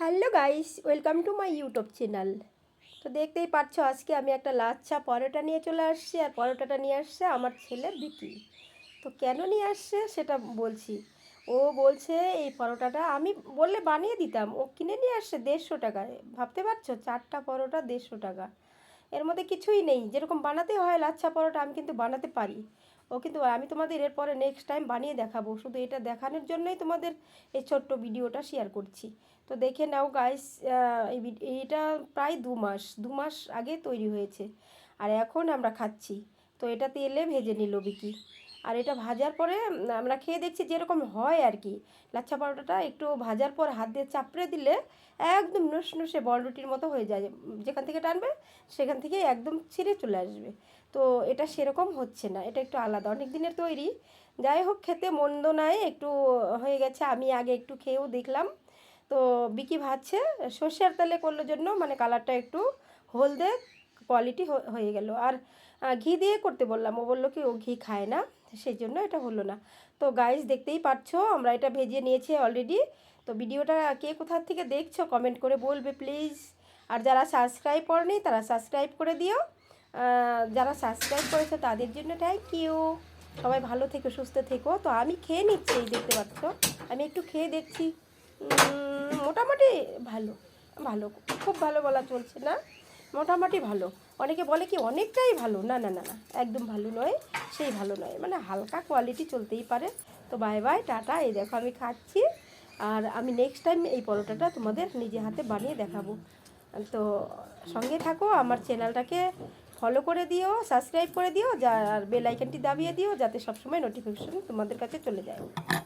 Hello guys, welcome to my YouTube channel. তো দেখতেই পাচ্ছ আজকে আমি একটা লাচ্ছা পরোটা নিয়ে চলে আসছি, আর পরোটাটা নিয়ে আসছে আমার ছেলে বিকি। তো কেন নিয়ে আসছে সেটা বলছি। ও বলছে, এই পরোটাটা আমি বললে বানিয়ে দিতাম, ও কিনে নিয়ে আসছে দেড়শো টাকায়। ভাবতে পারছ, চারটা পরোটা দেড়শো টাকা। এর মধ্যে কিছুই নেই। যেরকম বানাতে হয় লাচ্ছা পরোটা আমি কিন্তু বানাতে পারি। ও কিন্তু আমি তোমাদের এরপরে নেক্সট টাইম বানিয়ে দেখাবো। শুধু এটা দেখানোর জন্যই তোমাদের এই ছোট্ট ভিডিওটা শেয়ার করছি। তো দেখে নাও গাইস এটা প্রায় দু মাস দু মাস আগে তৈরি হয়েছে। আর এখন আমরা খাচ্ছি। তো এটা তেলে ভেজে নিল বিকি। আর এটা ভাজার পরে আমরা খেয়ে দেখছি যেরকম হয় আর কি। লাচ্ছা পরোটাটা একটু ভাজার পর হাত দিয়ে চাপড়ে দিলে একদম নুস নুসে বল রুটির মতো হয়ে যায়। যেখান থেকে টানবে, সেখান থেকে একদম ছিঁড়ে চলে আসবে। তো এটা সেরকম হচ্ছে না, এটা একটু আলাদা। অনেক দিনের তৈরি। যাই হোক, খেতে মন্দ নয় একটু হয়ে গেছে, আমি আগে একটু খেয়েও দেখলাম। তো বিকি ভাজছে, সর্ষের তেলে করল জন্য মানে কালারটা একটু হলদে কোয়ালিটি হয়ে গেল। আর ঘি দিয়ে করতে বললাম। ও বলল কি, ও ঘি খায় না, সেই জন্য এটা হলো না। তো গাইস দেখতেই পাচ্ছো আমরা এটা ভেজে নিয়েছি অলরেডি তো ভিডিওটা কে কোথার থেকে দেখছ কমেন্ট করে বলবে প্লিজ আর যারা সাবস্ক্রাইব করেনি, তারা সাবস্ক্রাইব করে দিও। যারা সাবস্ক্রাইব করেছে, তাদের জন্য থ্যাংক ইউ সবাই ভালো থেকো, সুস্থ থেকো। তো আমি খেয়ে নিচ্ছি দেখতে পাচ্ছ। আমি একটু খেয়ে দেখছি। মোটামুটি ভালো ভালো, খুব ভালো বলা চলছে না। মোটামুটি ভালো। অনেকে বলে কি অনেকটাই ভালো। না না না না, একদম ভালো নয়, সেই ভালো নয়। মানে হালকা কোয়ালিটি চলতেই পারে। তো বাই বাই টাটা। এই দেখো আমি খাচ্ছি। আর আমি নেক্সট টাইম এই পরোটাটা তোমাদের নিজে হাতে বানিয়ে দেখাবো। তো সঙ্গে থাকো, আমার চ্যানেলটাকে ফলো করে দিও সাবস্ক্রাইব করে দিও যা আর বেল দাবিয়ে দিও, যাতে সবসময় নোটিফিকেশন তোমাদের কাছে চলে যায়।